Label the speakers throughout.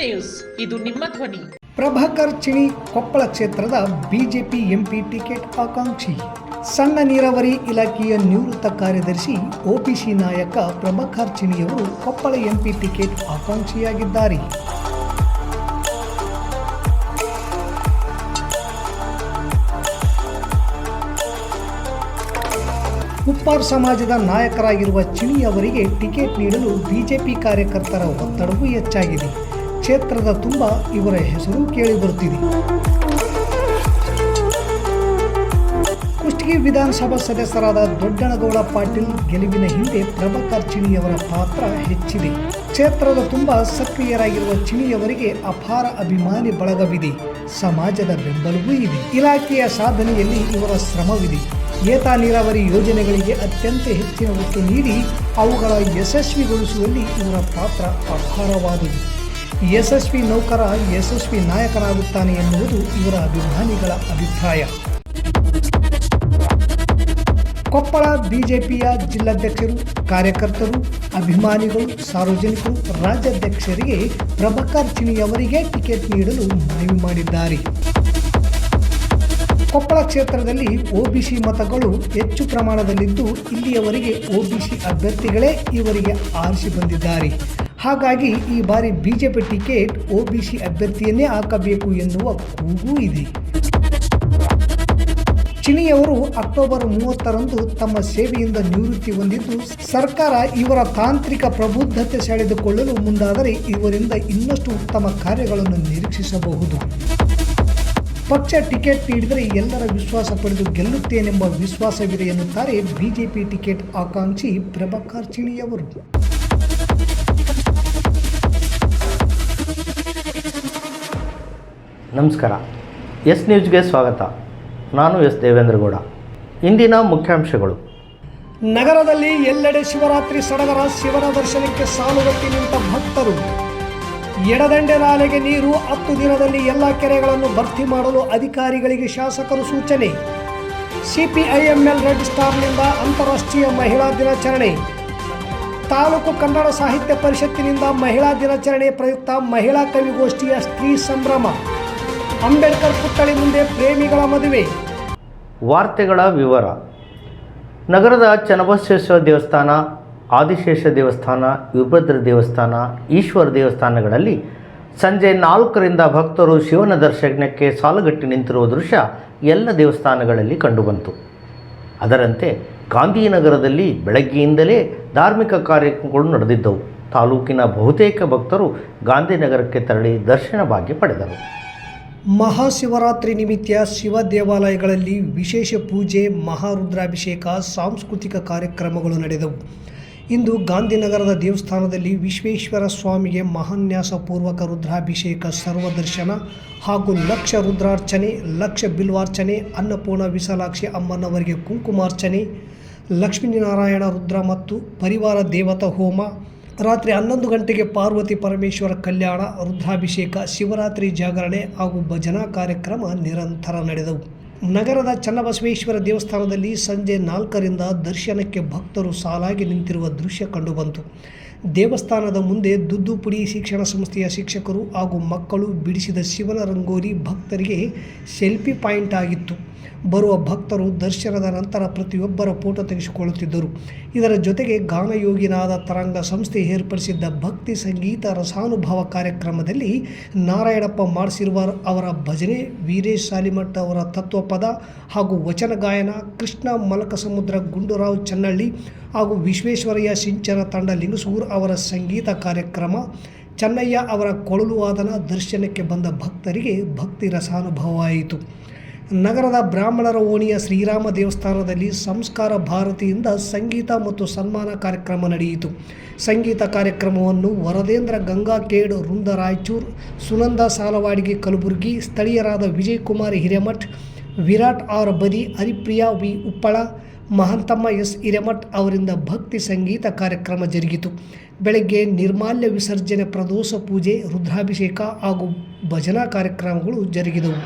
Speaker 1: News. ಇದು ನಿಮ್ಮ ಧ್ವನಿ.
Speaker 2: ಪ್ರಭಾಕರ್ ಚಿಣಿ ಕೊಪ್ಪಳ ಕ್ಷೇತ್ರದ ಬಿಜೆಪಿ ಎಂಪಿ ಟಿಕೆಟ್ ಆಕಾಂಕ್ಷಿ. ಸಣ್ಣ ನೀರಾವರಿ ಇಲಾಖೆಯ ನಿವೃತ್ತ ಕಾರ್ಯದರ್ಶಿ ಓಪಿಸಿ ನಾಯಕ ಪ್ರಭಾಕರ್ ಚಿಣಿಯವರು ಕೊಪ್ಪಳ ಎಂಪಿ ಟಿಕೆಟ್ ಆಕಾಂಕ್ಷಿಯಾಗಿದ್ದಾರೆ. ಉಪ್ಪಾರ್ ಸಮಾಜದ ನಾಯಕರಾಗಿರುವ ಚಿಣಿ ಅವರಿಗೆ ಟಿಕೆಟ್ ನೀಡಲು ಬಿಜೆಪಿ ಕಾರ್ಯಕರ್ತರ ಒತ್ತಡವೂ ಹೆಚ್ಚಾಗಿದೆ. ಕ್ಷೇತ್ರದ ತುಂಬ ಇವರ ಹೆಸರು ಕೇಳಿ ಬರುತ್ತಿದೆ ಕುಷ್ಟಗಿ ವಿಧಾನಸಭಾ ಸದಸ್ಯರಾದ ದೊಡ್ಡನಗೌಡ ಪಾಟೀಲ್ ಗೆಲುವಿನ ಹಿಂದೆ ಪ್ರಭಾಕರ್ ಚಿಣಿಯವರ ಪಾತ್ರ ಹೆಚ್ಚಿದೆ. ಕ್ಷೇತ್ರದ ತುಂಬ ಸಕ್ರಿಯರಾಗಿರುವ ಚಿಣಿಯವರಿಗೆ ಅಪಾರ ಅಭಿಮಾನಿ ಬಳಗವಿದೆ. ಸಮಾಜದ ಬೆಂಬಲವೂ ಇದೆ. ಇಲಾಖೆಯ ಸಾಧನೆಯಲ್ಲಿ ಇವರ ಶ್ರಮವಿದೆ. ಏತ ನೀರಾವರಿ ಯೋಜನೆಗಳಿಗೆ ಅತ್ಯಂತ ಹೆಚ್ಚಿನ ಒತ್ತು ನೀಡಿ ಅವುಗಳ ಯಶಸ್ವಿಗೊಳಿಸುವಲ್ಲಿ ಇವರ ಪಾತ್ರ ಅಪಾರವಾದುದು. ಯಶಸ್ವಿ ನೌಕರ, ಯಶಸ್ವಿ ನಾಯಕರಾಗುತ್ತಾನೆ ಎನ್ನುವುದು ಇವರ ಅಭಿಮಾನಿಗಳ ಅಭಿಪ್ರಾಯ. ಕೊಪ್ಪಳ ಬಿಜೆಪಿಯ ಜಿಲ್ಲಾಧ್ಯಕ್ಷರು, ಕಾರ್ಯಕರ್ತರು, ಅಭಿಮಾನಿಗಳು, ಸಾರ್ವಜನಿಕರು, ರಾಜ್ಯಾಧ್ಯಕ್ಷರಿಗೆ ಪ್ರಭಾಕರ್ ಚಿಣಿ ಅವರಿಗೆ ಟಿಕೆಟ್ ನೀಡಲು ಮನವಿ ಮಾಡಿದ್ದಾರೆ. ಕೊಪ್ಪಳ ಕ್ಷೇತ್ರದಲ್ಲಿ ಒಬಿಸಿ ಮತಗಳು ಹೆಚ್ಚು ಪ್ರಮಾಣದಲ್ಲಿದ್ದು, ಇಲ್ಲಿಯವರೆಗೆ ಒಬಿಸಿ ಅಭ್ಯರ್ಥಿಗಳೇ ಇವರಿಗೆ ಆರಿಸಿ ಬಂದಿದ್ದಾರೆ. ಹಾಗಾಗಿ ಈ ಬಾರಿ ಬಿಜೆಪಿ ಟಿಕೆಟ್ ಒಬಿಸಿ ಅಭ್ಯರ್ಥಿಯನ್ನೇ ಹಾಕಬೇಕು ಎನ್ನುವ ಕೂಗೂ ಇದೆ. ಚಿಣಿಯವರು ಅಕ್ಟೋಬರ್ ಮೂವತ್ತರಂದು ತಮ್ಮ ಸೇವೆಯಿಂದ ನಿವೃತ್ತಿ ಹೊಂದಿದ್ದು, ಸರ್ಕಾರ ಇವರ ತಾಂತ್ರಿಕ ಪ್ರಬುದ್ಧತೆ ಸೆಳೆದುಕೊಳ್ಳಲು ಮುಂದಾದರೆ ಇವರಿಂದ ಇನ್ನಷ್ಟು ಉತ್ತಮ ಕಾರ್ಯಗಳನ್ನು ನಿರೀಕ್ಷಿಸಬಹುದು. ಪಕ್ಷ ಟಿಕೆಟ್ ನೀಡಿದರೆ ಎಲ್ಲರ ವಿಶ್ವಾಸ ಪಡೆದು ಗೆಲ್ಲುತ್ತೇನೆಂಬ ವಿಶ್ವಾಸವಿದೆ ಎನ್ನುತ್ತಾರೆ ಬಿಜೆಪಿ ಟಿಕೆಟ್ ಆಕಾಂಕ್ಷಿ ಪ್ರಭಾಕರ್ ಚಿಣಿಯವರು
Speaker 3: ನಮಸ್ಕಾರ. ಎಸ್ ನ್ಯೂಸ್ಗೆ ಸ್ವಾಗತ. ನಾನು ಎಸ್ ದೇವೇಂದ್ರಗೌಡ ಇಂದಿನ ಮುಖ್ಯಾಂಶಗಳು.
Speaker 2: ನಗರದಲ್ಲಿ ಎಲ್ಲೆಡೆ ಶಿವರಾತ್ರಿ ಸಡಗರ ಶಿವನ ದರ್ಶನಕ್ಕೆ ಸಾಲುಗಟ್ಟಿ ನಿಂತ ಭಕ್ತರು. ಎಡದಂಡೆ ನಾಲೆಗೆ ನೀರು ಹತ್ತು ದಿನದಲ್ಲಿ ಎಲ್ಲ ಕೆರೆಗಳನ್ನು ಭರ್ತಿ ಮಾಡಲು ಅಧಿಕಾರಿಗಳಿಗೆ ಶಾಸಕರು ಸೂಚನೆ. ಸಿಪಿಐಎಂಎಲ್ ರೆಡ್ ಸ್ಟಾರ್ನಿಂದ ಅಂತಾರಾಷ್ಟ್ರೀಯ ಮಹಿಳಾ ದಿನಾಚರಣೆ. ತಾಲೂಕು ಕನ್ನಡ ಸಾಹಿತ್ಯ ಪರಿಷತ್ತಿನಿಂದ ಮಹಿಳಾ ದಿನಾಚರಣೆ ಪ್ರಯುಕ್ತ ಮಹಿಳಾ ಕವಿಗೋಷ್ಠಿಯ ಸ್ತ್ರೀ ಸಂಭ್ರಮ. ಅಂಬೇಡ್ಕರ್ ಪುತ್ಥಳಿ ಮುಂದೆ ಪ್ರೇಮಿಗಳ ಮದುವೆ.
Speaker 3: ವಾರ್ತೆಗಳ ವಿವರ. ನಗರದ ಚನ್ನಬಸವೇಶ್ವರ ದೇವಸ್ಥಾನ, ಆದಿಶೇಷ ದೇವಸ್ಥಾನ ವಿಭದ್ರ ದೇವಸ್ಥಾನ, ಈಶ್ವರ ದೇವಸ್ಥಾನಗಳಲ್ಲಿ ಸಂಜೆ ನಾಲ್ಕರಿಂದ ಭಕ್ತರು ಶಿವನ ದರ್ಶನಕ್ಕೆ ಸಾಲುಗಟ್ಟಿ ನಿಂತಿರುವ ದೃಶ್ಯ ಎಲ್ಲ ದೇವಸ್ಥಾನಗಳಲ್ಲಿ ಕಂಡುಬಂತು. ಅದರಂತೆ ಗಾಂಧಿನಗರದಲ್ಲಿ ಬೆಳಗ್ಗೆಯಿಂದಲೇ ಧಾರ್ಮಿಕ ಕಾರ್ಯಕ್ರಮಗಳು ನಡೆದಿದ್ದವು. ತಾಲೂಕಿನ ಬಹುತೇಕ ಭಕ್ತರು ಗಾಂಧಿನಗರಕ್ಕೆ ತೆರಳಿ ದರ್ಶನ ಭಾಗ್ಯ ಪಡೆದರು.
Speaker 2: ಮಹಾಶಿವರಾತ್ರಿ ನಿಮಿತ್ತ ಶಿವ ದೇವಾಲಯಗಳಲ್ಲಿ ವಿಶೇಷ ಪೂಜೆ, ಮಹಾರುದ್ರಾಭಿಷೇಕ, ಸಾಂಸ್ಕೃತಿಕ ಕಾರ್ಯಕ್ರಮಗಳು ನಡೆದವು. ಇಂದು ಗಾಂಧಿನಗರದ ದೇವಸ್ಥಾನದಲ್ಲಿ ವಿಶ್ವೇಶ್ವರ ಸ್ವಾಮಿಗೆ ಮಹಾನ್ಯಾಸಪೂರ್ವಕ ರುದ್ರಾಭಿಷೇಕ, ಸರ್ವದರ್ಶನ ಹಾಗೂ ಲಕ್ಷ ರುದ್ರಾರ್ಚನೆ, ಲಕ್ಷ ಬಿಲ್ವಾರ್ಚನೆ, ಅನ್ನಪೂರ್ಣ ವಿಶಾಲಾಕ್ಷಿ ಅಮ್ಮನವರಿಗೆ ಕುಂಕುಮಾರ್ಚನೆ, ಲಕ್ಷ್ಮೀನಾರಾಯಣ ರುದ್ರ ಮತ್ತು ಪರಿವಾರ ದೇವತಾ ಹೋಮ ರಾತ್ರಿ ಹನ್ನೊಂದು ಗಂಟೆಗೆ ಪಾರ್ವತಿ ಪರಮೇಶ್ವರ ಕಲ್ಯಾಣ, ರುದ್ರಾಭಿಷೇಕ, ಶಿವರಾತ್ರಿ ಜಾಗರಣೆ ಹಾಗೂ ಭಜನಾ ಕಾರ್ಯಕ್ರಮ ನಿರಂತರ ನಡೆದವು. ನಗರದ ಚನ್ನಬಸವೇಶ್ವರ ದೇವಸ್ಥಾನದಲ್ಲಿ ಸಂಜೆ ನಾಲ್ಕರಿಂದ ದರ್ಶನಕ್ಕೆ ಭಕ್ತರು ಸಾಲಾಗಿ ನಿಂತಿರುವ ದೃಶ್ಯ ಕಂಡುಬಂತು. ದೇವಸ್ಥಾನದ ಮುಂದೆ ದುದ್ದುಪುಡಿ ಶಿಕ್ಷಣ ಸಂಸ್ಥೆಯ ಶಿಕ್ಷಕರು ಹಾಗೂ ಮಕ್ಕಳು ಬಿಡಿಸಿದ ಶಿವನ ರಂಗೋಲಿ ಭಕ್ತರಿಗೆ ಸೆಲ್ಫಿ ಪಾಯಿಂಟ್ ಆಗಿತ್ತು. ಬರುವ ಭಕ್ತರು ದರ್ಶನದ ನಂತರ ಪ್ರತಿಯೊಬ್ಬರ ಫೋಟೋ ತೆಗೆಸಿಕೊಳ್ಳುತ್ತಿದ್ದರು. ಇದರ ಜೊತೆಗೆ ಗಾನಯೋಗಿನಾದ ತರಂಗ ಸಂಸ್ಥೆ ಏರ್ಪಡಿಸಿದ್ದ ಭಕ್ತಿ ಸಂಗೀತ ರಸಾನುಭವ ಕಾರ್ಯಕ್ರಮದಲ್ಲಿ ನಾರಾಯಣಪ್ಪ ಮಾಡಿಸಿರುವ ಅವರ ಭಜನೆ ವೀರೇಶ್ ಸಾಲಿಮಠ ಅವರ ತತ್ವಪದ ಹಾಗೂ ವಚನ ಗಾಯನ, ಕೃಷ್ಣ ಮಲಕ ಸಮುದ್ರ ಗುಂಡೂರಾವ್ ಚನ್ನಳ್ಳಿ ಹಾಗೂ ವಿಶ್ವೇಶ್ವರಯ್ಯ ಸಿಂಚನ ತಂಡ ಲಿಂಗಸೂರ್ ಅವರ ಸಂಗೀತ ಕಾರ್ಯಕ್ರಮ, ಚೆನ್ನಯ್ಯ ಅವರ ಕೊಳಲು ವಾದನ ದರ್ಶನಕ್ಕೆ ಬಂದ ಭಕ್ತರಿಗೆ ಭಕ್ತಿ ರಸಾನುಭವವಾಯಿತು ನಗರದ ಬ್ರಾಹ್ಮಣರ ಓಣಿಯ ಶ್ರೀರಾಮ ದೇವಸ್ಥಾನದಲ್ಲಿ ಸಂಸ್ಕಾರ ಭಾರತಿಯಿಂದ ಸಂಗೀತ ಮತ್ತು ಸನ್ಮಾನ ಕಾರ್ಯಕ್ರಮ ನಡೆಯಿತು. ಸಂಗೀತ ಕಾರ್ಯಕ್ರಮವನ್ನು ವರದೇಂದ್ರ ಗಂಗಾಖೇಡ್ ವೃಂದ ರಾಯಚೂರ್, ಸುನಂದ ಸಾಲವಾಡಿಗೆ Kalaburagi, ಸ್ಥಳೀಯರಾದ Vijay Kumar Hiremath, Virat R Badi, Haripriya V Uppala, Mahantamma S Hiremath ಅವರಿಂದ ಭಕ್ತಿ ಸಂಗೀತ ಕಾರ್ಯಕ್ರಮ ಜರುಗಿತು. ಬೆಳಗ್ಗೆ ನಿರ್ಮಾಲ್ಯ ವಿಸರ್ಜನೆ, ಪ್ರದೋಷ ಪೂಜೆ, ರುದ್ರಾಭಿಷೇಕ ಹಾಗೂ ಭಜನಾ ಕಾರ್ಯಕ್ರಮಗಳು ಜರುಗಿದವು.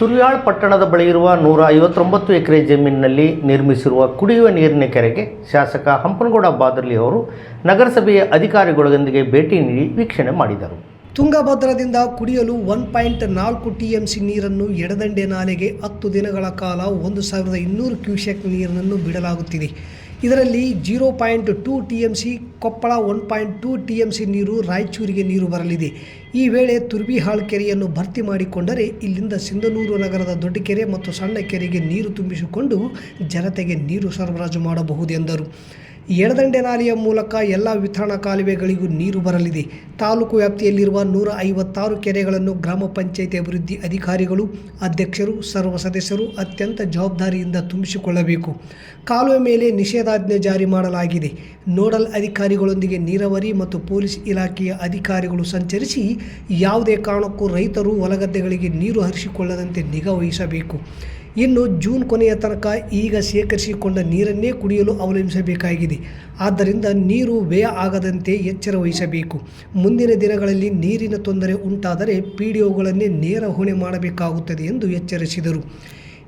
Speaker 3: ತುರ್ಯಾಳ್ ಪಟ್ಟಣದ ಬಳಿ ಇರುವ ನೂರ ಐವತ್ತೊಂಬತ್ತು ಎಕರೆ ಜಮೀನಿನಲ್ಲಿ ನಿರ್ಮಿಸಿರುವ ಕುಡಿಯುವ ನೀರಿನ ಕೆರೆಗೆ ಶಾಸಕ ಹಂಪನಗೌಡ ಬಾದರ್ಲಿ ಅವರು ನಗರಸಭೆಯ ಅಧಿಕಾರಿಗಳೊಂದಿಗೆ ಭೇಟಿ ನೀಡಿ ವೀಕ್ಷಣೆ ಮಾಡಿದರು.
Speaker 2: ತುಂಗಭದ್ರದಿಂದ ಕುಡಿಯಲು ಒನ್ ಪಾಯಿಂಟ್ ನಾಲ್ಕು ಟಿ ಎಂ ಸಿ ನೀರನ್ನು ಎಡದಂಡೆ ನಾಲೆಗೆ ಹತ್ತು ದಿನಗಳ ಕಾಲ ಒಂದು ಸಾವಿರದ ಇನ್ನೂರು ಕ್ಯೂಸೆಕ್ ನೀರನ್ನು ಬಿಡಲಾಗುತ್ತಿದೆ. ಇದರಲ್ಲಿ zero point two T M C, Koppal one point two T M C ನೀರು, ರಾಯಚೂರಿಗೆ ನೀರು ಬರಲಿದೆ. ಈ ವೇಳೆ ತುರ್ಬಿಹಾಳ್ ಕೆರೆಯನ್ನು ಭರ್ತಿ ಮಾಡಿಕೊಂಡರೆ ಇಲ್ಲಿಂದ ಸಿಂಧನೂರು ನಗರದ ದೊಡ್ಡ ಕೆರೆ ಮತ್ತು ಸಣ್ಣ ಕೆರೆಗೆ ನೀರು ತುಂಬಿಸಿಕೊಂಡು ಜನತೆಗೆ ನೀರು ಸರಬರಾಜು ಮಾಡಬಹುದೆಂದರು ಎಡದಂಡೆ ನಾಲೆಯ ಮೂಲಕ ಎಲ್ಲ ವಿತರಣಾ ಕಾಲುವೆಗಳಿಗೂ ನೀರು ಬರಲಿದೆ. ತಾಲೂಕು ವ್ಯಾಪ್ತಿಯಲ್ಲಿರುವ ನೂರ ಐವತ್ತಾರು ಕೆರೆಗಳನ್ನು ಗ್ರಾಮ ಪಂಚಾಯಿತಿ ಅಭಿವೃದ್ಧಿ ಅಧಿಕಾರಿಗಳು, ಅಧ್ಯಕ್ಷರು, ಸರ್ವ ಸದಸ್ಯರು ಅತ್ಯಂತ ಜವಾಬ್ದಾರಿಯಿಂದ ತುಂಬಿಸಿಕೊಳ್ಳಬೇಕು. ಕಾಲುವೆ ಮೇಲೆ ನಿಷೇಧಾಜ್ಞೆ ಜಾರಿ ಮಾಡಲಾಗಿದೆ. ನೋಡಲ್ ಅಧಿಕಾರಿಗಳೊಂದಿಗೆ ನೀರಾವರಿ ಮತ್ತು ಪೊಲೀಸ್ ಇಲಾಖೆಯ ಅಧಿಕಾರಿಗಳು ಸಂಚರಿಸಿ ಯಾವುದೇ ಕಾರಣಕ್ಕೂ ರೈತರು ಹೊಲಗದ್ದೆಗಳಿಗೆ ನೀರು ಹರಿಸಿಕೊಳ್ಳದಂತೆ ನಿಗಾ ವಹಿಸಬೇಕು. ಇನ್ನು ಜೂನ್ ಕೊನೆಯ ತನಕ ಈಗ ಶೇಖರಿಸಿಕೊಂಡ ನೀರನ್ನೇ ಕುಡಿಯಲು ಅವಲಂಬಿಸಬೇಕಾಗಿದೆ. ಆದ್ದರಿಂದ ನೀರು ವ್ಯಯ ಆಗದಂತೆ ಎಚ್ಚರ ವಹಿಸಬೇಕು. ಮುಂದಿನ ದಿನಗಳಲ್ಲಿ ನೀರಿನ ತೊಂದರೆ ಉಂಟಾದರೆ ಪಿ ಡಿ ಒಗಳನ್ನೇ ನೇರ ಹೊಣೆ ಮಾಡಬೇಕಾಗುತ್ತದೆ ಎಂದು ಎಚ್ಚರಿಸಿದರು.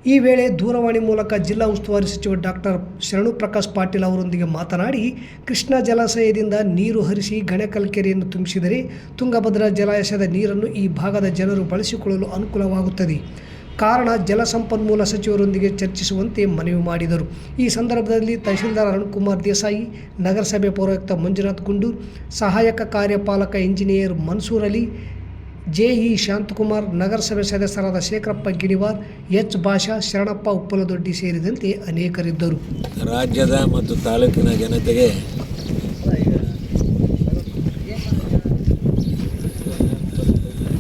Speaker 2: ಈ ವೇಳೆ ದೂರವಾಣಿ ಮೂಲಕ ಜಿಲ್ಲಾ ಉಸ್ತುವಾರಿ ಸಚಿವ ಡಾಕ್ಟರ್ ಶರಣು ಪ್ರಕಾಶ್ ಪಾಟೀಲ್ ಅವರೊಂದಿಗೆ ಮಾತನಾಡಿ, ಕೃಷ್ಣಾ ಜಲಾಶಯದಿಂದ ನೀರು ಹರಿಸಿ ಗಣಕಲ್ ಕೆರೆಯನ್ನು ತುಂಬಿಸಿದರೆ ತುಂಗಭದ್ರಾ ಜಲಾಶಯದ ನೀರನ್ನು ಈ ಭಾಗದ ಜನರು ಬಳಸಿಕೊಳ್ಳಲು ಅನುಕೂಲವಾಗುತ್ತದೆ. ಕಾರಣ ಜಲಸಂಪನ್ಮೂಲ ಸಚಿವರೊಂದಿಗೆ ಚರ್ಚಿಸುವಂತೆ ಮನವಿ ಮಾಡಿದರು. ಈ ಸಂದರ್ಭದಲ್ಲಿ ತಹಶೀಲ್ದಾರ್ ಅರುಣ್ಕುಮಾರ್ ದೇಸಾಯಿ, ನಗರಸಭೆ ಪೌರಾಯುಕ್ತ ಮಂಜುನಾಥ್ ಗುಂಡೂರ್, ಸಹಾಯಕ ಕಾರ್ಯಪಾಲಕ ಇಂಜಿನಿಯರ್ ಮನ್ಸೂರ್ ಅಲಿ ಜೆಇ ಶಾಂತಕುಮಾರ್, ನಗರಸಭೆ ಸದಸ್ಯರಾದ ಶೇಖರಪ್ಪ ಗಿಣಿವಾರ್, ಎಚ್ ಭಾಷಾ, ಶರಣಪ್ಪ ಉಪ್ಪಲದೊಡ್ಡಿ ಸೇರಿದಂತೆ ಅನೇಕರಿದ್ದರು.
Speaker 4: ರಾಜ್ಯದ ಮತ್ತು ತಾಲೂಕಿನ ಜನತೆಗೆ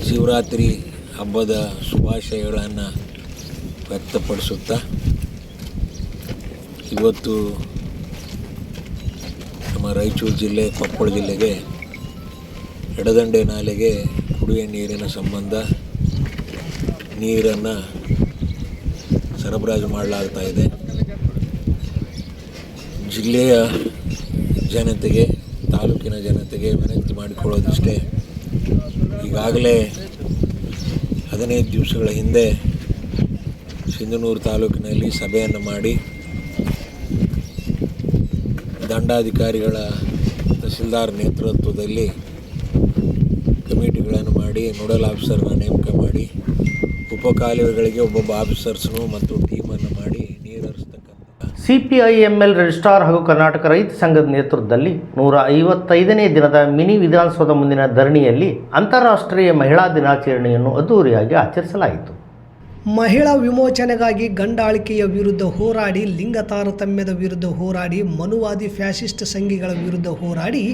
Speaker 4: ಶಿವರಾತ್ರಿ ಹಬ್ಬದ ಶುಭಾಶಯಗಳನ್ನು ವ್ಯಕ್ತಪಡಿಸುತ್ತಾ ಇವತ್ತು ನಮ್ಮ ರಾಯಚೂರು ಜಿಲ್ಲೆ, ಕೊಪ್ಪಳ ಜಿಲ್ಲೆಗೆ ಎಡದಂಡೆ ನಾಲೆಗೆ ಕುಡಿಯ ನೀರಿನ ಸಂಬಂಧ ನೀರನ್ನು ಸರಬರಾಜು ಮಾಡಲಾಗ್ತಾ ಇದೆ. ಜಿಲ್ಲೆಯ ಜನತೆಗೆ, ತಾಲೂಕಿನ ಜನತೆಗೆ ವಿನಂತಿ ಮಾಡಿಕೊಳ್ಳೋದಿಷ್ಟೇ ಈಗಾಗಲೇ ಹದಿನೈದು ದಿವಸಗಳ ಹಿಂದೆ ಸಿಂಧನೂರು ತಾಲೂಕಿನಲ್ಲಿ ಸಭೆಯನ್ನು ಮಾಡಿ ದಂಡಾಧಿಕಾರಿಗಳ ತಹಸೀಲ್ದಾರ್ ನೇತೃತ್ವದಲ್ಲಿ ಕಮಿಟಿಗಳನ್ನು ಮಾಡಿ, ನೋಡಲ್ ಆಫೀಸರ್ನ ನೇಮಕ ಮಾಡಿ, ಉಪಕಾಲುವೆಗಳಿಗೆ ಒಬ್ಬೊಬ್ಬ ಆಫೀಸರ್ಸ್ನು ಮತ್ತು ಹರಿಸ್ತಕ್ಕಂಥ
Speaker 3: ಸಿಪಿಐಎಂಎಲ್ ರಿಜಿಸ್ಟ್ರಾರ್ ಹಾಗೂ ಕರ್ನಾಟಕ ರೈತ ಸಂಘದ ನೇತೃತ್ವದಲ್ಲಿ ನೂರ ಐವತ್ತೈದನೇ ದಿನದ ಮಿನಿ ವಿಧಾನಸೌಧ ಮುಂದಿನ ಧರಣಿಯಲ್ಲಿ ಅಂತಾರಾಷ್ಟ್ರೀಯ ಮಹಿಳಾ ದಿನಾಚರಣೆಯನ್ನು ಅದ್ದೂರಿಯಾಗಿ ಆಚರಿಸಲಾಯಿತು.
Speaker 2: ಮಹಿಳಾ ವಿಮೋಚನೆಗಾಗಿ ಗಂಡಾಳಿಕೆಯ ವಿರುದ್ಧ ಹೋರಾಡಿ, ಲಿಂಗ ತಾರತಮ್ಯದ ವಿರುದ್ಧ ಹೋರಾಡಿ, ಮನುವಾದಿ ಫ್ಯಾಸಿಸ್ಟ್ ಸಂಘಿಗಳ ವಿರುದ್ಧ ಹೋರಾಡಿ,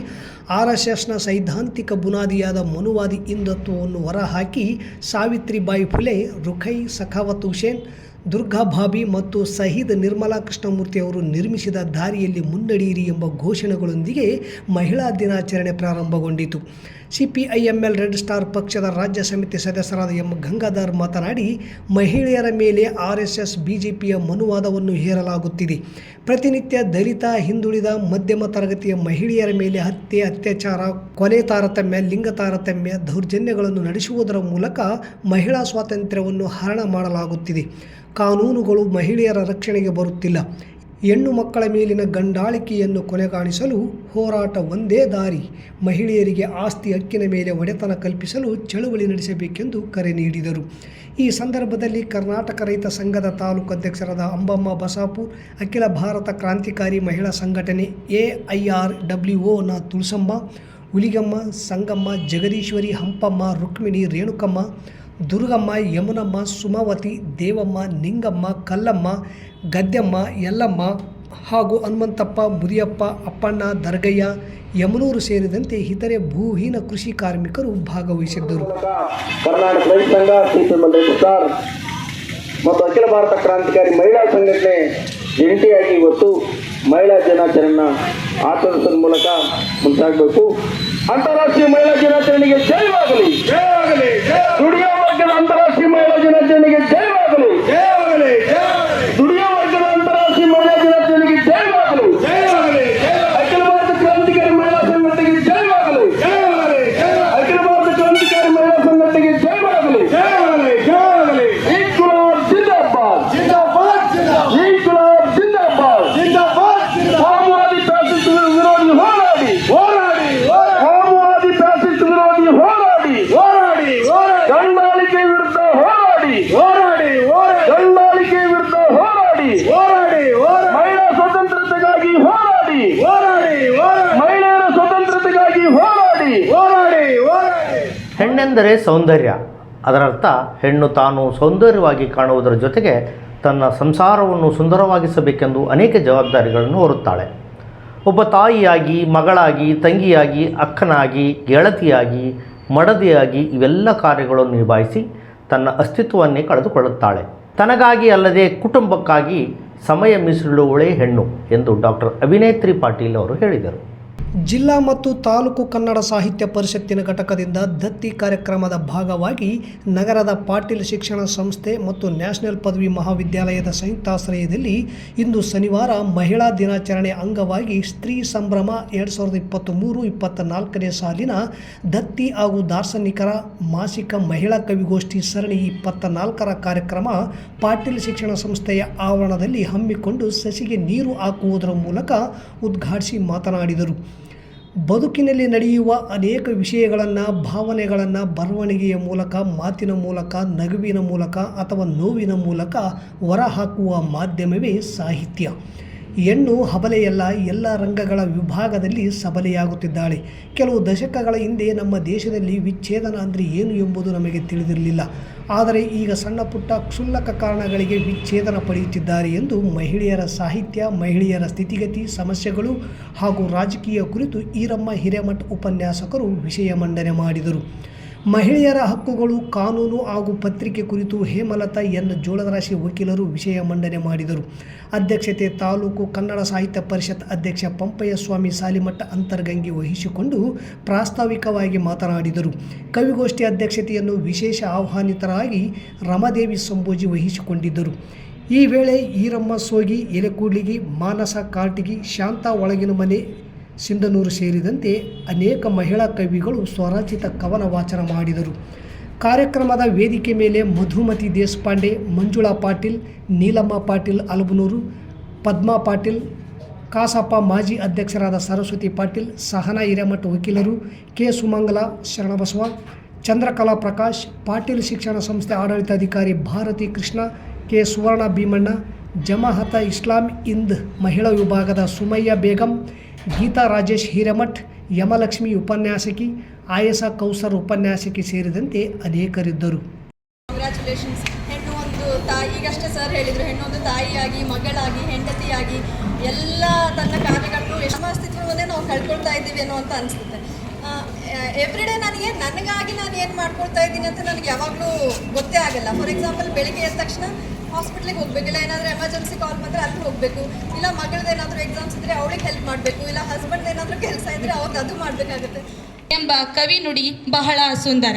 Speaker 2: ಆರ್ ಎಸ್ ಎಸ್ನ ಸೈದ್ಧಾಂತಿಕ ಬುನಾದಿಯಾದ ಮನುವಾದಿ ಹಿಂದುತ್ವವನ್ನು ಹೊರಹಾಕಿ, ಸಾವಿತ್ರಿಬಾಯಿ ಫುಲೆ, ರುಖೈ ಸಖಾವತ್ ಹುಸೇನ್ ದುರ್ಗಾ ಭಾಬಿ ಮತ್ತು ಸಹೀದ್ ನಿರ್ಮಲಾ ಕೃಷ್ಣಮೂರ್ತಿ ಅವರು ನಿರ್ಮಿಸಿದ ದಾರಿಯಲ್ಲಿ ಮುನ್ನಡೆಯಿರಿ ಎಂಬ ಘೋಷಣೆಗಳೊಂದಿಗೆ ಮಹಿಳಾ ದಿನಾಚರಣೆ ಪ್ರಾರಂಭಗೊಂಡಿತು. ಸಿಪಿಐಎಂಎಲ್ ರೆಡ್ ಸ್ಟಾರ್ ಪಕ್ಷದ ರಾಜ್ಯ ಸಮಿತಿ ಸದಸ್ಯರಾದ ಎಂ ಗಂಗಾಧರ್ ಮಾತನಾಡಿ, ಮಹಿಳೆಯರ ಮೇಲೆ ಆರ್ ಎಸ್ ಎಸ್ ಬಿಜೆಪಿಯ ಮನುವಾದವನ್ನು ಹೇರಲಾಗುತ್ತಿದೆ. ಪ್ರತಿನಿತ್ಯ ದಲಿತ, ಹಿಂದುಳಿದ, ಮಧ್ಯಮ ತರಗತಿಯ ಮಹಿಳೆಯರ ಮೇಲೆ ಹತ್ಯೆ, ಅತ್ಯಾಚಾರ, ಕೊಲೆ ತಾರತಮ್ಯ, ಲಿಂಗ ತಾರತಮ್ಯ, ದೌರ್ಜನ್ಯಗಳನ್ನು ನಡೆಸುವುದರ ಮೂಲಕ ಮಹಿಳಾ ಸ್ವಾತಂತ್ರ್ಯವನ್ನು ಹರಣ ಮಾಡಲಾಗುತ್ತಿದೆ. ಕಾನೂನುಗಳು ಮಹಿಳೆಯರ ರಕ್ಷಣೆಗೆ ಬರುತ್ತಿಲ್ಲ. ಹೆಣ್ಣು ಮಕ್ಕಳ ಮೇಲಿನ ಗಂಡಾಳಿಕೆಯನ್ನು ಕೊನೆಗಾಣಿಸಲು ಹೋರಾಟ ಒಂದೇ ದಾರಿ. ಮಹಿಳೆಯರಿಗೆ ಆಸ್ತಿ ಹಕ್ಕಿನ ಮೇಲೆ ಒಡೆತನ ಕಲ್ಪಿಸಲು ಚಳುವಳಿ ನಡೆಸಬೇಕೆಂದು ಕರೆ ನೀಡಿದರು. ಈ ಸಂದರ್ಭದಲ್ಲಿ ಕರ್ನಾಟಕ ರೈತ ಸಂಘದ ತಾಲೂಕು ಅಧ್ಯಕ್ಷರಾದ ಅಂಬಮ್ಮ ಬಸಾಪುರ್, ಅಖಿಲ Bharata Krantikari Mahila Sanghatane A I R W Tulasamma, Huligamma, Sangamma, Jagadishwari Hampamma, Rukmini, Renukamma Durgamma Yamunamma Sumavati Devamma Ningamma Kallamma Gadyamma Yallamma ಹಾಗೂ ಹನುಮಂತಪ್ಪ ಮುದಿಯಪ್ಪ ಅಪ್ಪಣ್ಣ ದರ್ಗಯ್ಯ ಯಮನೂರು ಸೇರಿದಂತೆ ಇತರೆ ಭೂಹೀನ ಕೃಷಿ ಕಾರ್ಮಿಕರು ಭಾಗವಹಿಸಿದ್ದರು.
Speaker 5: ಕರ್ನಾಟಕ ರೈತ ಸಂಘ ಮತ್ತು ಅಖಿಲ ಭಾರತ ಕ್ರಾಂತಿಕಾರಿ ಮಹಿಳಾ ಸಂಘಟನೆ ಜಂಟಿಯಾಗಿ ಇವತ್ತು ಮಹಿಳಾ ದಿನಾಚರಣೆಯನ್ನ ಆಚರಿಸುವ ಮೂಲಕ ಮುಂದಾಗಬೇಕು. ಅಂತಾರಾಷ್ಟ್ರೀಯ ಮಹಿಳಾ ದಿನಾಚರಣೆಗೆ ಜಯವಾಗಲಿ ಜಯವಾಗಲಿ ದುಡಿಯೋ ವರ್ಗದ ಅಂತಾರಾಷ್ಟ್ರೀಯ ಮಹಿಳಾ ದಿನಾಚರಣೆಗೆ ಜಯವಾಗಲಿ ಜಯವಾಗಲಿ ದುಡಿಯೋ ವರ್ಗದ ಅಂತಾರಾಷ್ಟ್ರೀಯ ಮಹಿಳಾ ದಿನಾಚರಣೆಗೆ ಜಯವಾಗಲಿ ಜಯವಾಗಲಿ ಅಖಿಲ ಭಾರತ ಕ್ರಾಂತಿಕಾರಿ ಮಹಿಳಾ ಸಂಘಟನೆಗೆ ಜಯವಾಗಲಿ ಜಯವಾಗಲಿ ಅಖಿಲ ಭಾರತ ಕ್ರಾಂತಿಕಾರಿ ಮಹಿಳಾ ಸಂಘಟನೆಗೆ ಜಯವಾಗಲಿ ಜಯವಾಗಲಿ ಜಯವಾಗಲಿ ಈ ಕುಲ
Speaker 3: ಹೆಣ್ಣೆಂದರೆ ಸೌಂದರ್ಯ. ಅದರರ್ಥ ಹೆಣ್ಣು ತಾನು ಸೌಂದರ್ಯವಾಗಿ ಕಾಣುವುದರ ಜೊತೆಗೆ ತನ್ನ ಸಂಸಾರವನ್ನು ಸುಂದರವಾಗಿಸಬೇಕೆಂದು ಅನೇಕ ಜವಾಬ್ದಾರಿಗಳನ್ನು ಹೊರುತ್ತಾಳೆ. ಒಬ್ಬ ತಾಯಿಯಾಗಿ, ಮಗಳಾಗಿ, ತಂಗಿಯಾಗಿ, ಅಕ್ಕನಾಗಿ, ಗೆಳತಿಯಾಗಿ, ಮಡದಿಯಾಗಿ ಇವೆಲ್ಲ ಕಾರ್ಯಗಳನ್ನು ನಿಭಾಯಿಸಿ ತನ್ನ ಅಸ್ತಿತ್ವವನ್ನೇ ಕಳೆದುಕೊಳ್ಳುತ್ತಾಳೆ. ತನಗಾಗಿ ಅಲ್ಲದೆ ಕುಟುಂಬಕ್ಕಾಗಿ ಸಮಯ ಮೀಸಲಿಡುವಳೇ ಹೆಣ್ಣು ಎಂದು ಡಾಕ್ಟರ್ ಅಭಿನೇತ್ರಿ ಪಾಟೀಲ್ ಅವರು ಹೇಳಿದರು.
Speaker 2: ಜಿಲ್ಲಾ ಮತ್ತು ತಾಲೂಕು ಕನ್ನಡ ಸಾಹಿತ್ಯ ಪರಿಷತ್ತಿನ ಘಟಕದಿಂದ ದತ್ತಿ ಕಾರ್ಯಕ್ರಮದ ಭಾಗವಾಗಿ ನಗರದ ಪಾಟೀಲ್ ಶಿಕ್ಷಣ ಸಂಸ್ಥೆ ಮತ್ತು ನ್ಯಾಷನಲ್ ಪದವಿ ಮಹಾವಿದ್ಯಾಲಯದ ಸಂಯುಕ್ತಾಶ್ರಯದಲ್ಲಿ ಇಂದು ಶನಿವಾರ ಮಹಿಳಾ ದಿನಾಚರಣೆ ಅಂಗವಾಗಿ ಸ್ತ್ರೀ ಸಂಭ್ರಮ ಎರಡು ಸಾವಿರದ ಇಪ್ಪತ್ತ ನಾಲ್ಕನೇ ಸಾಲಿನ ದತ್ತಿ ಹಾಗೂ ದಾರ್ಶನಿಕರ ಮಾಸಿಕ ಮಹಿಳಾ ಕವಿಗೋಷ್ಠಿ ಸರಣಿ ಇಪ್ಪತ್ತ ನಾಲ್ಕರ ಕಾರ್ಯಕ್ರಮ ಪಾಟೀಲ್ ಶಿಕ್ಷಣ ಸಂಸ್ಥೆಯ ಆವರಣದಲ್ಲಿ ಹಮ್ಮಿಕೊಂಡು ಸಸಿಗೆ ನೀರು ಹಾಕುವುದರ ಮೂಲಕ ಉದ್ಘಾಟಿಸಿ ಮಾತನಾಡಿದರು. ಬದುಕಿನಲ್ಲಿ ನಡೆಯುವ ಅನೇಕ ವಿಷಯಗಳನ್ನು, ಭಾವನೆಗಳನ್ನು ಬರವಣಿಗೆಯ ಮೂಲಕ, ಮಾತಿನ ಮೂಲಕ, ನಗುವಿನ ಮೂಲಕ ಅಥವಾ ನೋವಿನ ಮೂಲಕ ಹೊರಹಾಕುವ ಮಾಧ್ಯಮವೇ ಸಾಹಿತ್ಯ. ಹೆಣ್ಣು ಹಬಲೆಯಲ್ಲ ಎಲ್ಲ ರಂಗಗಳ ವಿಭಾಗದಲ್ಲಿ ಸಬಲೆಯಾಗುತ್ತಿದ್ದಾಳೆ. ಕೆಲವು ದಶಕಗಳ ಹಿಂದೆ ನಮ್ಮ ದೇಶದಲ್ಲಿ ವಿಚ್ಛೇದನ ಅಂದರೆ ಏನು ಎಂಬುದು ನಮಗೆ ತಿಳಿದಿರಲಿಲ್ಲ. ಆದರೆ ಈಗ ಸಣ್ಣ ಪುಟ್ಟ ಕ್ಷುಲ್ಲಕ ಕಾರಣಗಳಿಗೆ ವಿಚ್ಛೇದನ ಪಡೆಯುತ್ತಿದ್ದಾರೆ ಎಂದು ಮಹಿಳೆಯರ ಸಾಹಿತ್ಯ, ಮಹಿಳೆಯರ ಸ್ಥಿತಿಗತಿ, ಸಮಸ್ಯೆಗಳು ಹಾಗೂ ರಾಜಕೀಯ ಕುರಿತು ಈರಮ್ಮ ಹಿರೇಮಠ್ ಉಪನ್ಯಾಸಕರು ವಿಷಯ ಮಂಡನೆ ಮಾಡಿದರು. ಮಹಿಳೆಯರ ಹಕ್ಕುಗಳು, ಕಾನೂನು ಹಾಗೂ ಪತ್ರಿಕೆ ಕುರಿತು ಹೇಮಲತಾ ಎನ್. ಜೋಳದರಾಶಿ ವಕೀಲರು ವಿಷಯ ಮಂಡನೆ ಮಾಡಿದರು. ಅಧ್ಯಕ್ಷತೆ ತಾಲೂಕು ಕನ್ನಡ ಸಾಹಿತ್ಯ ಪರಿಷತ್ ಅಧ್ಯಕ್ಷ ಪಂಪಯ್ಯ ಸ್ವಾಮಿ ಸಾಲಿಮಠ ಅಂತರ್ಗಂಗಿ ವಹಿಸಿಕೊಂಡು ಪ್ರಾಸ್ತಾವಿಕವಾಗಿ ಮಾತನಾಡಿದರು. ಕವಿಗೋಷ್ಠಿ ಅಧ್ಯಕ್ಷತೆಯನ್ನು ವಿಶೇಷ ಆಹ್ವಾನಿತರಾಗಿ ರಮಾದೇವಿ ಸಂಭೋಜಿ ವಹಿಸಿಕೊಂಡಿದ್ದರು. ಈ ವೇಳೆ ಈರಮ್ಮ ಸೋಗಿ, ಎಲೆಕೂಡ್ಲಿಗಿ, ಮಾನಸ ಕಾರ್ಟಿಗಿ ಶಾಂತ ಒಳಗಿನ ಮನೆ ಸಿಂಧನೂರು ಸೇರಿದಂತೆ ಅನೇಕ ಮಹಿಳಾ ಕವಿಗಳು ಸ್ವರಚಿತ ಕವನ ವಾಚನ ಮಾಡಿದರು. ಕಾರ್ಯಕ್ರಮದ ವೇದಿಕೆ ಮೇಲೆ ಮಧುಮತಿ ದೇಶಪಾಂಡೆ, ಮಂಜುಳಾ ಪಾಟೀಲ್, ನೀಲಮ್ಮ ಪಾಟೀಲ್ ಅಲಬನೂರು, ಪದ್ಮಾ ಪಾಟೀಲ್, ಕಾಸಪ್ಪ ಮಾಜಿ ಅಧ್ಯಕ್ಷರಾದ ಸರಸ್ವತಿ ಪಾಟೀಲ್, ಸಹನಾ ಹಿರೇಮಠ ವಕೀಲರು ಕೆ. ಸುಮಂಗಲ, ಶರಣಬಸವ, ಚಂದ್ರಕಲಾ ಪ್ರಕಾಶ್, ಪಾಟೀಲ್ ಶಿಕ್ಷಣ ಸಂಸ್ಥೆ ಆಡಳಿತಾಧಿಕಾರಿ ಭಾರತಿ ಕೃಷ್ಣ, ಕೆ. ಸುವರ್ಣ ಭೀಮಣ್ಣ, ಜಮಾಹತ ಇಸ್ಲಾಂ ಇಂದ್ ಮಹಿಳಾ ವಿಭಾಗದ ಸುಮಯ್ಯ ಬೇಗಂ ಗೀತಾ ರಾಜೇಶ್ ಹಿರೇಮಠ್, ಯಮಲಕ್ಷ್ಮಿ ಉಪನ್ಯಾಸಕಿ, ಆಯಸ ಕೌಸರ್ ಉಪನ್ಯಾಸಕಿ ಸೇರಿದಂತೆ ಅನೇಕರಿದ್ದರು.
Speaker 6: ಹೆಣ್ಣು ಒಂದು ತಾಯಿ ಈಗಷ್ಟೇ ಸರ್ ಹೇಳಿದರು, ಹೆಣ್ಣು ಒಂದು ತಾಯಿಯಾಗಿ, ಮಗಳಾಗಿ, ಹೆಂಡತಿಯಾಗಿ, ಎಲ್ಲ ತನ್ನ ಕಾರ್ಯಗಳನ್ನು ಎಷ್ಟು ಅಸ್ತಿತ್ವವನ್ನೇ ನಾವು ಕಳ್ಕೊಳ್ತಾ ಇದ್ದೀವಿ ಅನ್ನೋ ಅಂತ ಅನಿಸುತ್ತೆ. ಎವ್ರಿಡೇ ನನಗೆ, ನನಗಾಗಿ ನಾನು ಏನು ಮಾಡ್ಕೊಳ್ತಾ ಇದ್ದೀನಿ ಅಂತ ನನಗೆ ಯಾವಾಗಲೂ ಗೊತ್ತೇ ಆಗಲ್ಲ. ಫಾರ್ ಎಕ್ಸಾಂಪಲ್ ಬೆಳಿಗ್ಗೆ ಎದ್ದ ತಕ್ಷಣ ಹಾಸ್ಪಿಟ್ಲಿಗೆ ಹೋಗ್ಬೇಕು ಇಲ್ಲ ಏನಾದರೂ ಎಮರ್ಜೆನ್ಸಿ ಕಾಲ್ ಬಂದರೆ ಅಲ್ಲಿ ಹೋಗಬೇಕು. ಇಲ್ಲ ಮಗಳದ್ದು ಏನಾದರೂ ಎಕ್ಸಾಮ್ಸ್ ಇದ್ದರೆ ಅವಳಿಗೆ ಹೆಲ್ಪ್ ಮಾಡಬೇಕು, ಇಲ್ಲ ಹಸ್ಬೆಂಡ್ ಏನಾದರೂ ಕೆಲಸ ಇದ್ದರೆ ಅವಾಗ ಅದು ಮಾಡಬೇಕಾಗುತ್ತೆ.
Speaker 7: ಎಂಬ ಕವಿ ನುಡಿ ಬಹಳ ಸುಂದರ.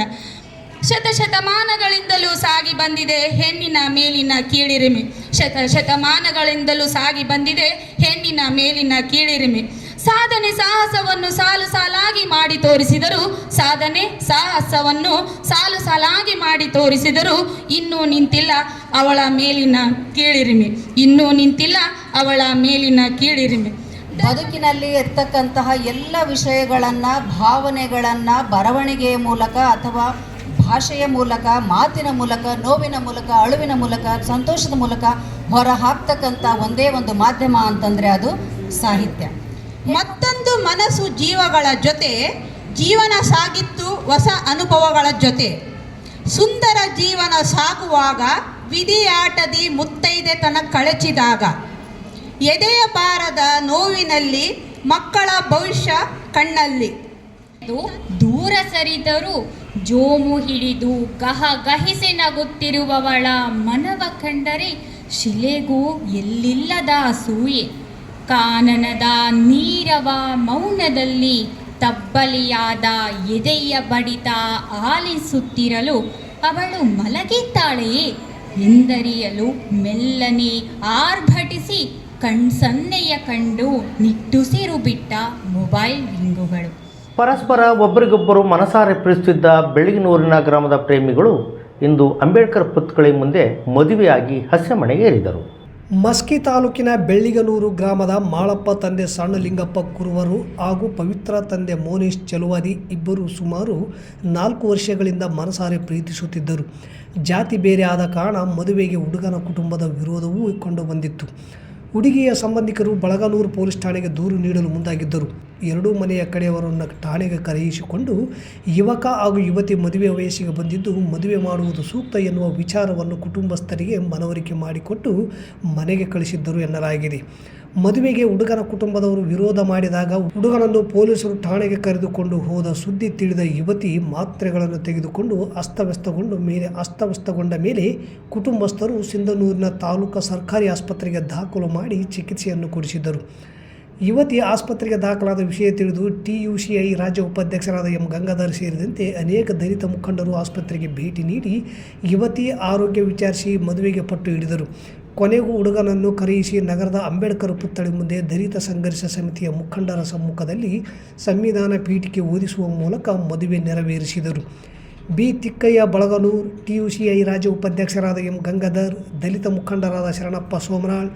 Speaker 7: ಶತಶತಮಾನಗಳಿಂದಲೂ ಸಾಗಿ ಬಂದಿದೆ ಹೆಣ್ಣಿನ ಮೇಲಿನ ಕೀಳಿರಿಮೆ. ಶತ ಶತಮಾನಗಳಿಂದಲೂ ಸಾಗಿ ಬಂದಿದೆ ಹೆಣ್ಣಿನ ಮೇಲಿನ ಕೀಳಿರಿಮೆ. ಸಾಧನೆ ಸಾಹಸವನ್ನು ಸಾಲು ಸಾಲಾಗಿ ಮಾಡಿ ತೋರಿಸಿದರು. ಸಾಧನೆ ಸಾಹಸವನ್ನು ಸಾಲು ಸಾಲಾಗಿ ಮಾಡಿ ತೋರಿಸಿದರು. ಇನ್ನೂ ನಿಂತಿಲ್ಲ ಅವಳ ಮೇಲಿನ ಕೀಳಿರಿಮೆ. ಇನ್ನೂ ನಿಂತಿಲ್ಲ ಅವಳ ಮೇಲಿನ ಕೀಳಿರಿಮೆ.
Speaker 8: ಬದುಕಿನಲ್ಲಿ ಇರ್ತಕ್ಕಂತಹ ಎಲ್ಲ ವಿಷಯಗಳನ್ನು, ಭಾವನೆಗಳನ್ನು ಬರವಣಿಗೆಯ ಮೂಲಕ ಅಥವಾ ಭಾಷೆಯ ಮೂಲಕ, ಮಾತಿನ ಮೂಲಕ, ನೋವಿನ ಮೂಲಕ, ಅಳುವಿನ ಮೂಲಕ, ಸಂತೋಷದ ಮೂಲಕ ಹೊರ ಹಾಕ್ತಕ್ಕಂಥ ಒಂದೇ ಒಂದು ಮಾಧ್ಯಮ ಅಂತಂದರೆ ಅದು ಸಾಹಿತ್ಯ.
Speaker 7: ಮತ್ತೊಂದು ಮನಸ್ಸು ಜೀವಗಳ ಜೊತೆ, ಜೀವನ ಸಾಗಿತ್ತು ಹೊಸ ಅನುಭವಗಳ ಜೊತೆ. ಸುಂದರ ಜೀವನ ಸಾಗುವಾಗ ವಿಧಿಯಾಟದಿ ಮುತ್ತೈದೆತನ ಕಳಚಿದಾಗ. ಎದೆಯ ಬಾರದ ನೋವಿನಲ್ಲಿ ಮಕ್ಕಳ ಭವಿಷ್ಯ ಕಣ್ಣಲ್ಲಿ.
Speaker 9: ದೂರ ಸರಿದರೂ ಜೋಮು ಹಿಡಿದು ಗಹ ಗಹಿಸಿ ನಗುತ್ತಿರುವವಳ ಮನವ ಕಂಡರೆ ಶಿಲೆಗೂ ಎಲ್ಲಿಲ್ಲದ ಅಸೂಯೆ. ಕಾನನದ ನೀರವ ಮೌನದಲ್ಲಿ ತಬ್ಬಲಿಯಾದ ಎದೆಯ ಬಡಿತ ಆಲಿಸುತ್ತಿರಲು ಅವಳು ಮಲಗಿದ್ದಾಳೆಯೇ ಎಂದರಿಯಲು ಮೆಲ್ಲನೆ ಆರ್ಭಟಿಸಿ ಕಣ್ಸನ್ನೆಯ ಕಂಡು ನಿಟ್ಟುಸಿರು ಬಿಟ್ಟ ಮೊಬೈಲ್ ರಿಂಗುಗಳು.
Speaker 3: ಪರಸ್ಪರ ಒಬ್ಬರಿಗೊಬ್ಬರು ಮನಸಾರೆ ಪ್ರೀತಿಸುತ್ತಿದ್ದ ಬೆಳಗಿನೂರಿನ ಗ್ರಾಮದ ಪ್ರೇಮಿಗಳು ಇಂದು ಅಂಬೇಡ್ಕರ್ ಪುತ್ಕಳಿ ಮುಂದೆ ಮದುವೆಯಾಗಿ ಹಸೆಮಣೆಗೇರಿದರು
Speaker 2: ಮಸ್ಕಿ ತಾಲೂಕಿನ ಬೆಳ್ಳಿಗನೂರು ಗ್ರಾಮದ ಮಾಳಪ್ಪ ತಂದೆ ಸಣ್ಣಲಿಂಗಪ್ಪ ಕುರುವರು ಹಾಗೂ ಪವಿತ್ರ ತಂದೆ ಮೋನೀಶ್ ಚಲುವಾದಿ ಇಬ್ಬರು ಸುಮಾರು ನಾಲ್ಕು ವರ್ಷಗಳಿಂದ ಮನಸಾರೆ ಪ್ರೀತಿಸುತ್ತಿದ್ದರು. ಜಾತಿ ಬೇರೆ ಆದ ಕಾರಣ ಮದುವೆಗೆ ಹುಡುಗನ ಕುಟುಂಬದ ವಿರೋಧವೂ ಕಂಡು ಬಂದಿತ್ತು ಹುಡುಗಿಯ ಸಂಬಂಧಿಕರು ಬಳಗನೂರು ಪೊಲೀಸ್ ಠಾಣೆಗೆ ದೂರು ನೀಡಲು ಮುಂದಾಗಿದ್ದರು. ಎರಡೂ ಮನೆಯ ಕಡೆಯವರನ್ನು ಠಾಣೆಗೆ ಕರೆಯಿಸಿಕೊಂಡು ಯುವಕ ಹಾಗೂ ಯುವತಿ ಮದುವೆ ವಯಸ್ಸಿಗೆ ಬಂದಿದ್ದು ಮದುವೆ ಮಾಡುವುದು ಸೂಕ್ತ ಎನ್ನುವ ವಿಚಾರವನ್ನು ಕುಟುಂಬಸ್ಥರಿಗೆ ಮನವರಿಕೆ ಮಾಡಿಕೊಟ್ಟು ಮನೆಗೆ ಕಳಿಸಿದ್ದರು ಎನ್ನಲಾಗಿದೆ. ಮದುವೆಗೆ ಹುಡುಗನ ಕುಟುಂಬದವರು ವಿರೋಧ ಮಾಡಿದಾಗ ಹುಡುಗನನ್ನು ಪೊಲೀಸರು ಠಾಣೆಗೆ ಕರೆದುಕೊಂಡು ಹೋದ ಸುದ್ದಿ ತಿಳಿದ ಯುವತಿ ಮಾತ್ರೆಗಳನ್ನು ತೆಗೆದುಕೊಂಡು ಅಸ್ತವ್ಯಸ್ತಗೊಂಡು ಮೇಲೆ ಅಸ್ತವ್ಯಸ್ತಗೊಂಡ ಮೇಲೆ ಕುಟುಂಬಸ್ಥರು ಸಿಂಧನೂರಿನ ತಾಲೂಕು ಸರ್ಕಾರಿ ಆಸ್ಪತ್ರೆಗೆ ದಾಖಲು ಮಾಡಿ ಚಿಕಿತ್ಸೆಯನ್ನು ಕೊಡಿಸಿದ್ದರು. ಯುವತಿ ಆಸ್ಪತ್ರೆಗೆ ದಾಖಲಾದ ವಿಷಯ ತಿಳಿದು ಟಿ ಯು ಸಿ ಐ ರಾಜ್ಯ ಉಪಾಧ್ಯಕ್ಷರಾದ ಎಂ ಗಂಗಾಧರ್ ಸೇರಿದಂತೆ ಅನೇಕ ದಲಿತ ಮುಖಂಡರು ಆಸ್ಪತ್ರೆಗೆ ಭೇಟಿ ನೀಡಿ ಯುವತಿ ಆರೋಗ್ಯ ವಿಚಾರಿಸಿ ಮದುವೆಗೆ ಪಟ್ಟು ಹಿಡಿದರು. ಕೊನೆಗೂ ಹುಡುಗನನ್ನು ಕರೆಯಿಸಿ ನಗರದ ಅಂಬೇಡ್ಕರ್ ಪುತ್ಥಳಿ ಮುಂದೆ ದಲಿತ ಸಂಘರ್ಷ ಸಮಿತಿಯ ಮುಖಂಡರ ಸಮ್ಮುಖದಲ್ಲಿ ಸಂವಿಧಾನ ಪೀಠಿಕೆ ಓದಿಸುವ ಮೂಲಕ ಮದುವೆ ನೆರವೇರಿಸಿದರು. ಬಿ. ತಿಕ್ಕಯ್ಯ ಬಳಗನೂರ್ ಐ ರಾಜ್ಯ ಉಪಾಧ್ಯಕ್ಷರಾದ ಎಂ. ಗಂಗಾಧರ್, ದಲಿತ ಮುಖಂಡರಾದ ಶರಣಪ್ಪ ಸೋಮನಾಳ್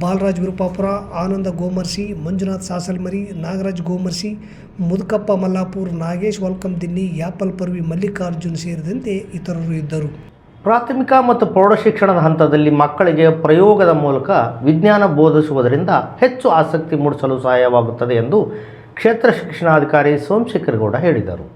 Speaker 2: ಬಾಲರಾಜ್ ವಿರುಪಾಪುರ, ಆನಂದ ಗೋಮರ್ಸಿ, ಮಂಜುನಾಥ್ ಸಾಸಲ್ಮರಿ, ನಾಗರಾಜ್ ಗೋಮರ್ಸಿ, ಮುದುಕಪ್ಪ ಮಲ್ಲಾಪುರ್, ನಾಗೇಶ್ ವಲ್ಕಂ ದಿನ್ನಿ, ಯಾಪಲ್ ಪರ್ವಿ ಮಲ್ಲಿಕಾರ್ಜುನ್ ಸೇರಿದಂತೆ ಇತರರು ಇದ್ದರು.
Speaker 3: ಪ್ರಾಥಮಿಕ ಮತ್ತು ಪ್ರೌಢಶಿಕ್ಷಣದ ಹಂತದಲ್ಲಿ ಮಕ್ಕಳಿಗೆ ಪ್ರಯೋಗದ ಮೂಲಕ ವಿಜ್ಞಾನ ಬೋಧಿಸುವುದರಿಂದ ಹೆಚ್ಚು ಆಸಕ್ತಿ ಮೂಡಿಸಲು ಸಹಾಯವಾಗುತ್ತದೆ ಎಂದು ಕ್ಷೇತ್ರ ಶಿಕ್ಷಣಾಧಿಕಾರಿ ಸೋಮಶೇಖರ್ ಗೌಡ ಹೇಳಿದರು.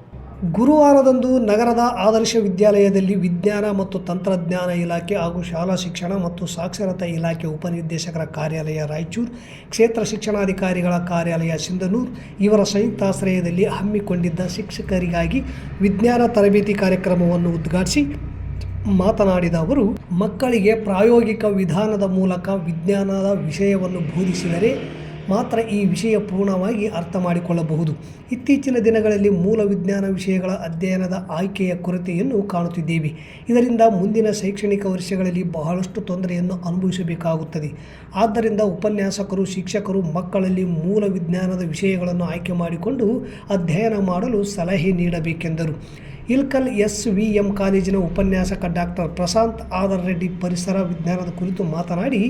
Speaker 2: ಗುರುವಾರದಂದು ನಗರದ ಆದರ್ಶ ವಿದ್ಯಾಲಯದಲ್ಲಿ ವಿಜ್ಞಾನ ಮತ್ತು ತಂತ್ರಜ್ಞಾನ ಇಲಾಖೆ ಹಾಗೂ ಶಾಲಾ ಶಿಕ್ಷಣ ಮತ್ತು ಸಾಕ್ಷರತಾ ಇಲಾಖೆ ಉಪನಿರ್ದೇಶಕರ ಕಾರ್ಯಾಲಯ ರಾಯಚೂರು, ಕ್ಷೇತ್ರ ಶಿಕ್ಷಣಾಧಿಕಾರಿಗಳ ಕಾರ್ಯಾಲಯ ಸಿಂಧನೂರು ಇವರ ಸಂಯುಕ್ತಾಶ್ರಯದಲ್ಲಿ ಹಮ್ಮಿಕೊಂಡಿದ್ದ ಶಿಕ್ಷಕರಿಗಾಗಿ ವಿಜ್ಞಾನ ತರಬೇತಿ ಕಾರ್ಯಕ್ರಮವನ್ನು ಉದ್ಘಾಟಿಸಿ ಮಾತನಾಡಿದ ಅವರು, ಮಕ್ಕಳಿಗೆ ಪ್ರಾಯೋಗಿಕ ವಿಧಾನದ ಮೂಲಕ ವಿಜ್ಞಾನದ ವಿಷಯವನ್ನು ಬೋಧಿಸಿದರೆ ಮಾತ್ರ ಈ ವಿಷಯ ಪೂರ್ಣವಾಗಿ ಅರ್ಥ ಮಾಡಿಕೊಳ್ಳಬಹುದು ಇತ್ತೀಚಿನ ದಿನಗಳಲ್ಲಿ ಮೂಲ ವಿಜ್ಞಾನ ವಿಷಯಗಳ ಅಧ್ಯಯನದ ಆಯ್ಕೆಯ ಕೊರತೆಯನ್ನು ಕಾಣುತ್ತಿದ್ದೇವೆ. ಇದರಿಂದ ಮುಂದಿನ ಶೈಕ್ಷಣಿಕ ವರ್ಷಗಳಲ್ಲಿ ಬಹಳಷ್ಟು ತೊಂದರೆಯನ್ನು ಅನುಭವಿಸಬೇಕಾಗುತ್ತದೆ. ಆದ್ದರಿಂದ ಉಪನ್ಯಾಸಕರು, ಶಿಕ್ಷಕರು ಮಕ್ಕಳಲ್ಲಿ ಮೂಲ ವಿಜ್ಞಾನದ ವಿಷಯಗಳನ್ನು ಆಯ್ಕೆ ಮಾಡಿಕೊಂಡು ಅಧ್ಯಯನ ಮಾಡಲು ಸಲಹೆ ನೀಡಬೇಕೆಂದರು. ಇಲ್ಕಲ್ ಎಸ್ ವಿ ಎಂ ಕಾಲೇಜಿನ ಉಪನ್ಯಾಸಕ ಡಾಕ್ಟರ್ ಪ್ರಶಾಂತ್ ಆದರ್ ರೆಡ್ಡಿ ಪರಿಸರ ವಿಜ್ಞಾನದ ಕುರಿತು ಮಾತನಾಡಿ,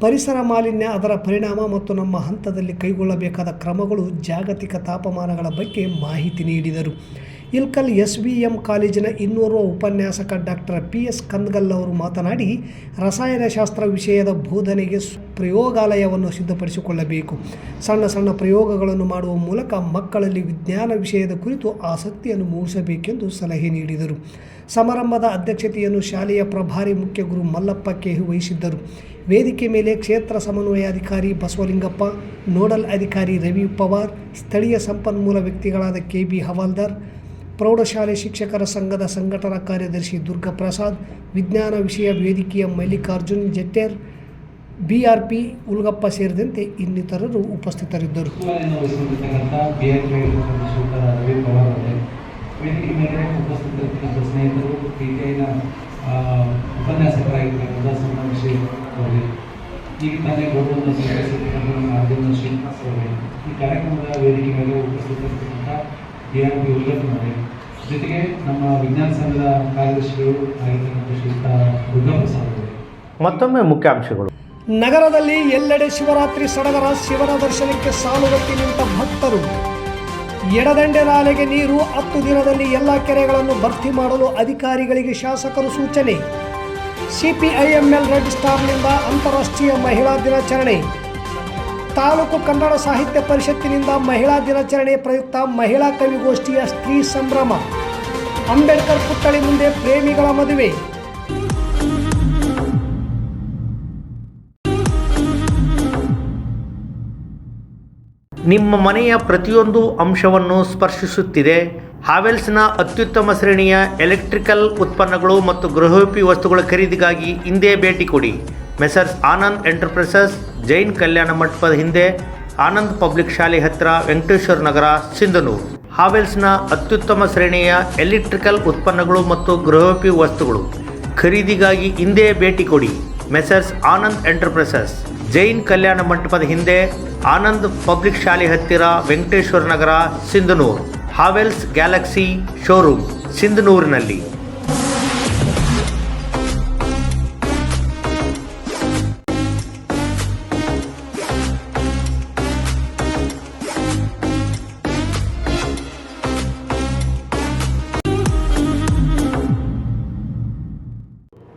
Speaker 2: ಪರಿಸರ ಮಾಲಿನ್ಯ ಅದರ ಪರಿಣಾಮ ಮತ್ತು ನಮ್ಮ ಹಂತದಲ್ಲಿ ಕೈಗೊಳ್ಳಬೇಕಾದ ಕ್ರಮಗಳು ಜಾಗತಿಕ ತಾಪಮಾನಗಳ ಬಗ್ಗೆ ಮಾಹಿತಿ ನೀಡಿದರು. ಇಲ್ಕಲ್ ಎಸ್ ವಿ ಎಂ ಕಾಲೇಜಿನ ಇನ್ನೋರ್ವ ಉಪನ್ಯಾಸಕ ಡಾಕ್ಟರ್ ಪಿ ಎಸ್ ಕಂದ್ಗಲ್ ಅವರು ಮಾತನಾಡಿ, ರಸಾಯನಶಾಸ್ತ್ರ ವಿಷಯದ ಬೋಧನೆಗೆ ಪ್ರಯೋಗಾಲಯವನ್ನು ಸಿದ್ಧಪಡಿಸಿಕೊಳ್ಳಬೇಕು. ಸಣ್ಣ ಸಣ್ಣ ಪ್ರಯೋಗಗಳನ್ನು ಮಾಡುವ ಮೂಲಕ ಮಕ್ಕಳಲ್ಲಿ ವಿಜ್ಞಾನ ವಿಷಯದ ಕುರಿತು ಆಸಕ್ತಿಯನ್ನು ಮೂಡಿಸಬೇಕೆಂದು ಸಲಹೆ ನೀಡಿದರು. ಸಮಾರಂಭದ ಅಧ್ಯಕ್ಷತೆಯನ್ನು ಶಾಲೆಯ ಪ್ರಭಾರಿ ಮುಖ್ಯ ಗುರು ಮಲ್ಲಪ್ಪ ಕೆಹಿ ವಹಿಸಿದ್ದರು. ವೇದಿಕೆ ಮೇಲೆ ಕ್ಷೇತ್ರ ಸಮನ್ವಯಾಧಿಕಾರಿ ಬಸವಲಿಂಗಪ್ಪ, ನೋಡಲ್ ಅಧಿಕಾರಿ ರವಿ ಪವಾರ್, ಸ್ಥಳೀಯ ಸಂಪನ್ಮೂಲ ವ್ಯಕ್ತಿಗಳಾದ ಕೆ ಬಿ ಹವಾಲ್ದಾರ್, ಪ್ರೌಢಶಾಲೆ ಶಿಕ್ಷಕರ ಸಂಘದ ಸಂಘಟನಾ ಕಾರ್ಯದರ್ಶಿ ದುರ್ಗಾ ಪ್ರಸಾದ್, ವಿಜ್ಞಾನ ವಿಷಯ ವೇದಿಕೆಯ Mallikarjun Jetter B R P Ulgappa ಸೇರಿದಂತೆ ಇನ್ನಿತರರು ಉಪಸ್ಥಿತರಿದ್ದರು.
Speaker 10: ಈ ಕಾರ್ಯಕ್ರಮದ ವೇದಿಕೆ ಮೇಲೆ ಜೊತೆಗೆ ನಮ್ಮ ವಿಜ್ಞಾನ ಸಂಘದ ಕಾರ್ಯದರ್ಶಿಗಳು ಆಗಿರ್ತಕ್ಕಂಥ ಶ್ರೀಯುತ ದುರ್ಗಾ ಅವರೇ
Speaker 3: ಮತ್ತೊಮ್ಮೆ ಮುಖ್ಯಾಂಶಗಳು.
Speaker 2: ನಗರದಲ್ಲಿ ಎಲ್ಲೆಡೆ ಶಿವರಾತ್ರಿ ಸಡಗರ ಶಿವನ ದರ್ಶನಕ್ಕೆ ಸಾಲುಗಟ್ಟಿ ನಿಂತ ಭಕ್ತರು. ಎಡದಂಡೆ ನಾಲೆಗೆ ನೀರು, ಹತ್ತು ದಿನದಲ್ಲಿ ಎಲ್ಲ ಕೆರೆಗಳನ್ನು ಭರ್ತಿ ಮಾಡಲು ಅಧಿಕಾರಿಗಳಿಗೆ ಶಾಸಕರು ಸೂಚನೆ. ಸಿಪಿಐಎಂಎಲ್ ರೆಡ್ ಸ್ಟಾರ್ನಿಂದ ಅಂತಾರಾಷ್ಟ್ರೀಯ ಮಹಿಳಾ ದಿನಾಚರಣೆ. ತಾಲೂಕು ಕನ್ನಡ ಸಾಹಿತ್ಯ ಪರಿಷತ್ತಿನಿಂದ ಮಹಿಳಾ ದಿನಾಚರಣೆ ಪ್ರಯುಕ್ತ ಮಹಿಳಾ ಕವಿಗೋಷ್ಠಿಯ ಸ್ತ್ರೀ ಸಂಭ್ರಮ. ಅಂಬೇಡ್ಕರ್ ಪುತ್ಥಳಿ ಮುಂದೆ ಪ್ರೇಮಿಗಳ ಮದುವೆ.
Speaker 3: ನಿಮ್ಮ ಮನೆಯ ಪ್ರತಿಯೊಂದು ಅಂಶವನ್ನು ಸ್ಪರ್ಶಿಸುತ್ತಿದೆ. ಹಾವೆಲ್ಸ್ನ ಅತ್ಯುತ್ತಮ ಶ್ರೇಣಿಯ ಎಲೆಕ್ಟ್ರಿಕಲ್ ಉತ್ಪನ್ನಗಳು ಮತ್ತು ಗೃಹೋಪಿ ವಸ್ತುಗಳ ಖರೀದಿಗಾಗಿ ಹಿಂದೆ ಭೇಟಿ ಕೊಡಿ. ಮೆಸರ್ಸ್ ಆನಂದ್ ಎಂಟರ್ಪ್ರೈಸಸ್, ಜೈನ್ ಕಲ್ಯಾಣ ಮಂಟಪದ ಹಿಂದೆ ಆನಂದ್ ಪಬ್ಲಿಕ್ ಶಾಲೆ ಹತ್ತಿರ ವೆಂಕಟೇಶ್ವರ ನಗರ, ಸಿಂಧನೂರು. ಹಾವೆಲ್ಸ್ನ ಅತ್ಯುತ್ತಮ ಶ್ರೇಣಿಯ ಎಲೆಕ್ಟ್ರಿಕಲ್ ಉತ್ಪನ್ನಗಳು ಮತ್ತು ಗೃಹೋಪಿ ವಸ್ತುಗಳು ಖರೀದಿಗಾಗಿ ಹಿಂದೆ ಭೇಟಿ ಕೊಡಿ. Messrs Anand enterprises. ಜೈನ್ ಕಲ್ಯಾಣ ಮಂಟಪದ ಹಿಂದೆ ಆನಂದ್ ಪಬ್ಲಿಕ್ ಶಾಲೆ ಹತ್ತಿರ Venkateshwara Nagar, Sindhanur. Havells galaxy showroom, ಸಿಂಧನೂರಿನಲ್ಲಿ.